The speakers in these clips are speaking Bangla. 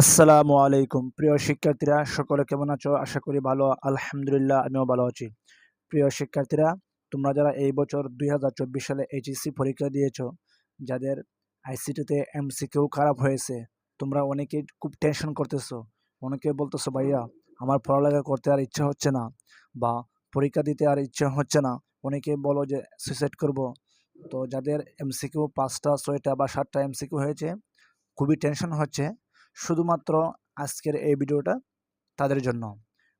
আসসালামু আলাইকুম। প্রিয় শিক্ষার্থীরা, সকলে কেমন আছো? আশা করি ভালো, আলহামদুলিল্লাহ আমিও ভালো আছি। প্রিয় শিক্ষার্থীরা, তোমরা যারা এই বছর দুই হাজার চব্বিশ সালে এইচএসসি পরীক্ষা দিয়েছ, যাদের আইসিটিতে এমসিকিউ খারাপ হয়েছে, তোমরা অনেকেই খুব টেনশন করতেছো। অনেকে বলতেছো, ভাইয়া, আমার পড়ালেখা করতে আর ইচ্ছা হচ্ছে না বা পরীক্ষা দিতে আর ইচ্ছা হচ্ছে না। অনেকে বলো যে সুইসাইড করব। তো যাদের এমসিকিউ পাঁচটা, ছয়টা বা সাতটা এমসিকিউ হয়েছে, খুবই টেনশন হচ্ছে। শুধুমাত্র আজকের এই ভিডিওটা তাদের জন্য।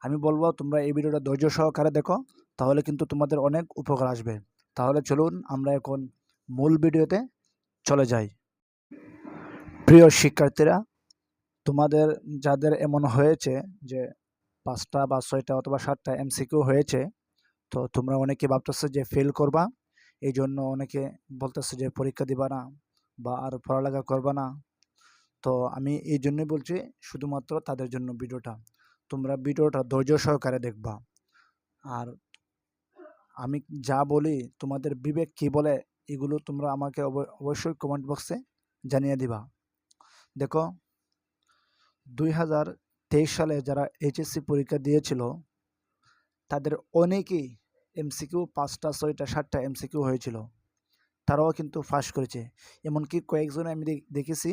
আমি বলব, তোমরা এই ভিডিওটা ধৈর্য সহকারে দেখো, তাহলে কিন্তু তোমাদের অনেক উপকার আসবে। তাহলে চলুন, আমরা এখন মূল ভিডিওতে চলে যাই। প্রিয় শিক্ষার্থীরা, তোমাদের যাদের এমন হয়েছে যে পাঁচটা বা ছয়টা অথবা সাতটা এমসিকিউ হয়েছে, তো তোমরা অনেকে ভাবতেছো যে ফেল করবা এই জন্য অনেকে বলতেছে যে পরীক্ষা দিবা না বা আর পড়ালেখা করবা না। তো আমি এই জন্যই বলছি শুধুমাত্র তাদের জন্য ভিডিওটা। তোমরা ভিডিওটা ধৈর্য সহকারে দেখবা। আর আমি যা বলি তোমাদের বিবেক কি বলে এগুলো তোমরা আমাকে অব- অবশ্যই কমেন্ট বক্সে জানিয়ে দিবা। দেখো, দুই হাজার তেইশ সালে যারা এইচএসসি পরীক্ষা দিয়েছিল, তাদের অনেকেই এমসিকিউ পাঁচটা, ছয়টা, সাতটা এমসিকিউ হয়েছিল। তারাও কিন্তু ফাঁস করেছে। এমনকি কয়েকজন আমি দেখেছি,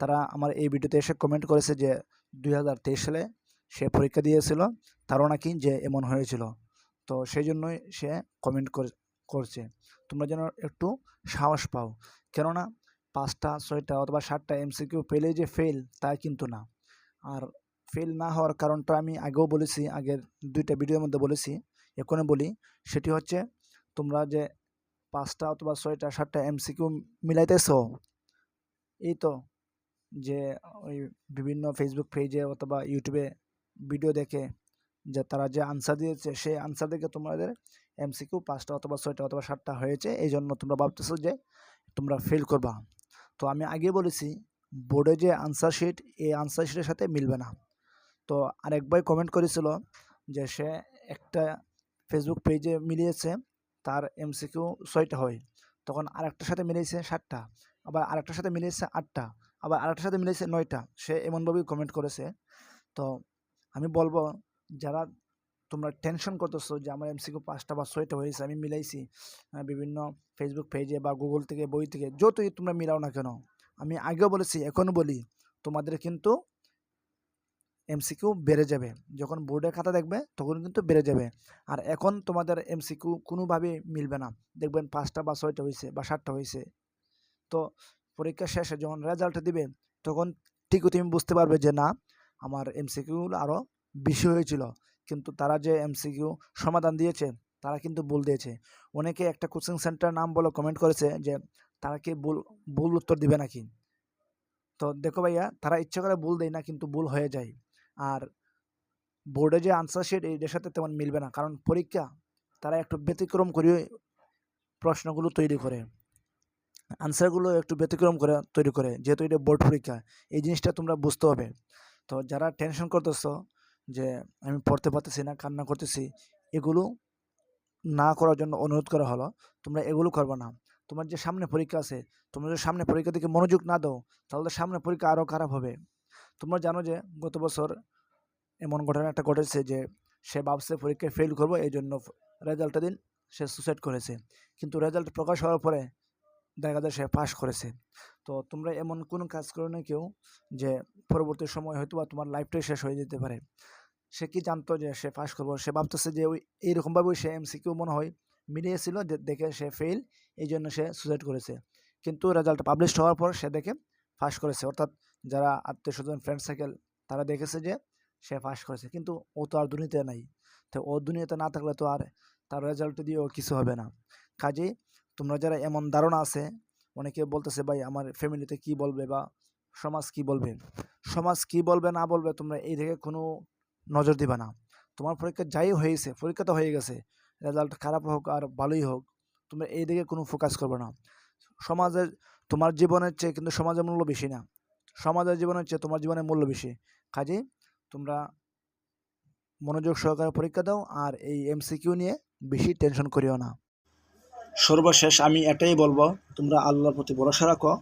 তারা আমার এই ভিডিওতে এসে কমেন্ট করেছে যে দু হাজার তেইশ সালে সে পরীক্ষা দিয়েছিল, তারও নাকি যে এমন হয়েছিল। তো সেই জন্যই সে কমেন্ট করছে। তোমরা যেন একটু সাহস পাও। কেননা পাঁচটা, ছয়টা অথবা সাতটা এমসিকিউ পেলে যে ফেল তা কিন্তু না। আর ফেল না হওয়ার কারণটা আমি আগেও বলেছি, আগের দুইটা ভিডিওর মধ্যে বলেছি। এখনও বলি, সেটি হচ্ছে তোমরা যে পাঁচটা অথবা ছয়টা, সাতটা এমসিকিউ মিলাইতেছ? এই তো যে ওই বিভিন্ন ফেসবুক পেজে অথবা ইউটিউবে ভিডিও দেখে যে তারা যে আনসার দিয়েছে, সেই আনসার দেখে তোমাদের এমসিকিউ পাঁচটা অথবা ছয়টা অথবা সাতটা হয়েছে। এই জন্য তোমরা ভাবতেছো যে তোমরা ফেল করবা। তো আমি আগে বলেছি বোর্ডে যে আনসার শিট এই আনসার শিটের সাথে মিলবে না। তো আরেক ভাই কমেন্ট করেছিল যে সে একটা ফেসবুক পেজে মিলিয়েছে তার এমসিকিউ ছয়টা হয়। তখন আরেকটার সাথে মিলিয়েছে সাতটা, আবার আরেকটার সাথে মিলিয়েছে আটটা, আবার আরেকটার সাথে মিলিয়েছে নয়টা। সে এমনভাবেই কমেন্ট করেছে। তো আমি বলব, যারা তোমরা টেনশন করতেছো যে আমার এমসিকিউ পাঁচটা বা ছয়টা হয়েছে, আমি মিলাইছি বিভিন্ন ফেসবুক পেজে বা গুগল থেকে, বই থেকে, যতই তোমরা মিলাও না কেন, আমি আগেও বলেছি, এখনও বলি, তোমাদের কিন্তু এমসিকিউ বেড়ে যাবে। যখন বোর্ডের খাতা দেখবে তখন কিন্তু বেড়ে যাবে। আর এখন তোমাদের এমসিকিউ কোনোভাবেই মিলবে না। দেখবেন পাঁচটা বা ছয়টা হয়েছে বা সাতটা হয়েছে তো পরীক্ষা শেষে যখন রেজাল্ট দিবে, তখন ঠিকই তুমি বুঝতে পারবে যে, না, আমার এমসিকিউগুলো আরও বেশি হয়েছিল। কিন্তু তারা যে এমসিকিউ সমাধান দিয়েছে, তারা কিন্তু ভুল দিয়েছে। অনেকে একটা কোচিং সেন্টার নাম বলে কমেন্ট করেছে যে, তারা কি ভুল ভুল উত্তর দিবে নাকি? তো দেখো ভাইয়া, তারা ইচ্ছে করে ভুল দেয় না, কিন্তু ভুল হয়ে যায়। আর বোর্ডে যে আনসার শিট এইটার সাথে তেমন মিলবে না। কারণ পরীক্ষা, তারা একটু ব্যতিক্রম করে প্রশ্নগুলো তৈরি করে। আনসারগুলো একটু ব্যতিক্রম করে, তৈরি করে, যেহেতু এটা বোর্ড পরীক্ষা, এই জিনিসটা তোমরা বুঝতে হবে। তো যারা টেনশন করতেছো যে আমি পড়তে পারতেছি না, কান্না করতেছি, এগুলো না করার জন্য অনুরোধ করা হলো। তোমরা এগুলো করবে না। তোমার যে সামনে পরীক্ষা আছে, তোমরা যদি সামনে পরীক্ষা থেকে মনোযোগ না দাও, তাহলে সামনে পরীক্ষা আরও খারাপ হবে। তোমরা জানো যে গত বছর এমন ঘটনা একটা ঘটেছে যে সে ভাবছে পরীক্ষায় ফেল করব, এই জন্য রেজাল্টের দিন, সে সুসাইড করেছে। কিন্তু রেজাল্ট প্রকাশ হওয়ার পরে দেখা যায় সে পাস করেছে। তো তোমরা এমন কোনো কাজ করো না কেউ যে পরবর্তী সময় হয়তো বা তোমার লাইফটাই শেষ হয়ে যেতে পারে। সে কি জানতো যে সে পাস করব? সে ভাবতেছে যে ওই এইরকমভাবে সে এমসিকিউ মনে হয় মিলিয়েছিল দেখে সে ফেল এই জন্য সে সুসাইড করেছে। কিন্তু রেজাল্ট পাবলিশ হওয়ার পর সে দেখে পাস করেছে। অর্থাৎ যারা আত্মীয় স্বজন ফ্রেন্ড সার্কেল তারা দেখেছে যে সে পাস করেছে। কিন্তু ও তো আর দুনিয়াতে নাই। তো ও দুনিয়াতে না থাকলে তো আর তার রেজাল্ট দিয়ে ও কিছু হবে না। কাজেই তোমরা যারা এমন ধারণা আছে, অনেকে বলতেছে, ভাই, আমার ফ্যামিলিতে কি বলবে বা সমাজ কি বলবে? সমাজ কি বলবে, না বলবে, তোমরা এই দিকে কোনো নজর দিবে না। তোমার পরীক্ষা যাই হয়েছে, পরীক্ষা তো হয়ে গেছে। রেজাল্ট খারাপ হোক আর ভালোই হোক, তোমরা এই দিকে কোনো ফোকাস করবে না। সমাজের, তোমার জীবনের চেয়ে কিন্তু সমাজের মূল্য বেশি না। সমাজের জীবনের চেয়ে তোমার জীবনের মূল্য বেশি। কাজেই তোমরা মনোযোগ সহকারে পরীক্ষা দাও আর এই এমসিকিউ নিয়ে বেশি টেনশন করিও না। সর্বশেষ আমি এটাই বলব, তোমরা আল্লাহর প্রতি ভরসা রাখো।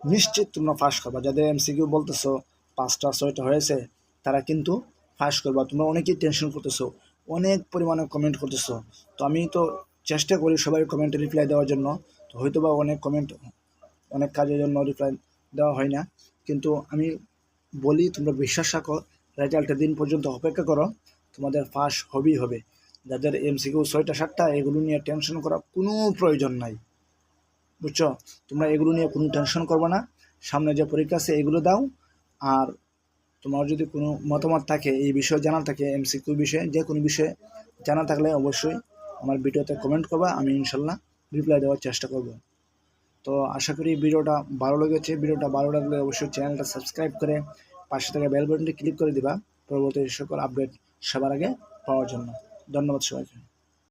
নিশ্চিত তোমরা পাস করবা। যাদের এমসিকিউ বলতেছো, পাঁচটা, ছয়টা হয়েছে, তারা কিন্তু ফাঁস করবা। তোমরা অনেকেই টেনশন করতেছো, অনেক পরিমাণে কমেন্ট করতেছো। তো আমি তো চেষ্টা করি সবাই কমেন্টে রিপ্লাই দেওয়ার জন্য। তো হয়তো বা অনেক কমেন্ট অনেক কাজের জন্য রিপ্লাই দেওয়া হয় না। কিন্তু আমি বলি, তোমরা বিশ্বাস রাখো, রেজাল্টের দিন পর্যন্ত অপেক্ষা করো, তোমাদের ফাঁস হবেই হবে। যাদের এমসিকিউ ছয়টা, সাতটা, এগুলো নিয়ে টেনশন করা কোনো প্রয়োজন নাই। বুঝছ? তোমরা এগুলো নিয়ে কোনো টেনশন করবে না। সামনে যে পরীক্ষা আছে, এগুলো দাও। আর তোমার যদি কোনো মতামত থাকে, এই বিষয়ে জানা থাকে এমসিকিউ বিষয়ে, যে কোনো বিষয়ে জানা থাকলে অবশ্যই আমার ভিডিওতে কমেন্ট করবা, আমি ইনশাল্লাহ রিপ্লাই দেওয়ার চেষ্টা করব। তো আশা করি ভিডিওটা ভালো লেগেছে। ভিডিওটা ভালো লাগলে অবশ্যই চ্যানেলটা সাবস্ক্রাইব করে পাশে থেকে বেল বাটনটি ক্লিক করে দিবা। পরবর্তী সকল আপডেট সবার আগে পাওয়ার জন্য। ধন্যবাদ সবাইকে।